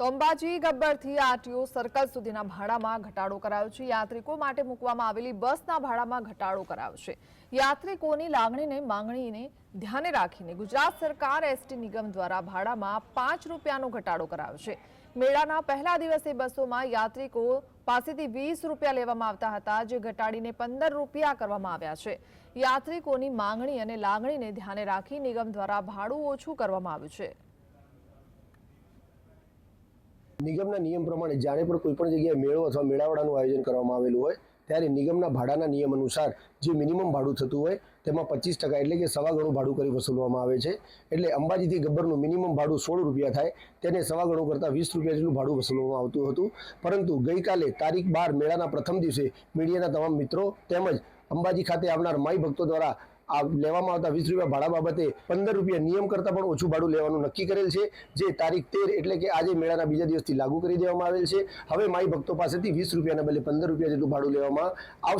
તો Ambaji ગબ્બરથી RTO circle સુધીના ભાડામાં ઘટાડો કરાયો છે. યાત્રિકો માટે મૂકવામાં આવેલી બસના ભાડામાં ઘટાડો કરાયો છે. યાત્રિકોની લાગણીને માંગણીને ધ્યાને રાખીને ગુજરાત સરકાર એસટી નિગમ દ્વારા ભાડામાં પાંચ રૂપિયાનો ઘટાડો કરાયો છે. મેળાના પહેલા દિવસે બસોમાં યાત્રિકો પાસેથી વીસ રૂપિયા લેવામાં આવતા હતા, જે ઘટાડીને પંદર રૂપિયા કરવામાં આવ્યા છે. યાત્રિકોની માંગણી અને લાગણીને ધ્યાને રાખી નિગમ દ્વારા ભાડું ઓછું કરવામાં આવ્યું છે. નિગમના નિયમ પ્રમાણે જ્યારે પણ કોઈ પણ જગ્યાએ મેળો અથવા મેળાવડાનું આયોજન કરવામાં આવેલું હોય, ત્યારે નિગમના ભાડાના નિયમ અનુસાર જે મિનિમમ ભાડું થતું હોય, તેમાં પચીસ ટકા એટલે કે સવા ગણું ભાડું કરી વસૂલવામાં આવે છે. એટલે અંબાજીથી ગબ્બરનું મિનિમમ ભાડું સોળ રૂપિયા થાય, તેને સવા ગણું કરતાં વીસ રૂપિયા જેટલું ભાડું વસૂલવામાં આવતું હતું. પરંતુ ગઈકાલે તારીખ બાર મેળાના પ્રથમ દિવસે મીડિયાના તમામ મિત્રો તેમજ અંબાજી ખાતે આવનાર માઈ ભક્તો દ્વારા લેવામાં આવતા વીસ રૂપિયા ભાડા બાબતે પંદર રૂપિયા નિયમ કરતાં પણ ઓછું ભાડું લેવાનું નક્કી કરેલ છે, જે તારીખ તેર એટલે કે આજે મેળાના બીજા દિવસથી લાગુ કરી દેવામાં આવેલ છે. હવે માઈ ભક્તો પાસેથી વીસ રૂપિયાના બદલે પંદર રૂપિયા જેટલું ભાડું લેવામાં આવશે.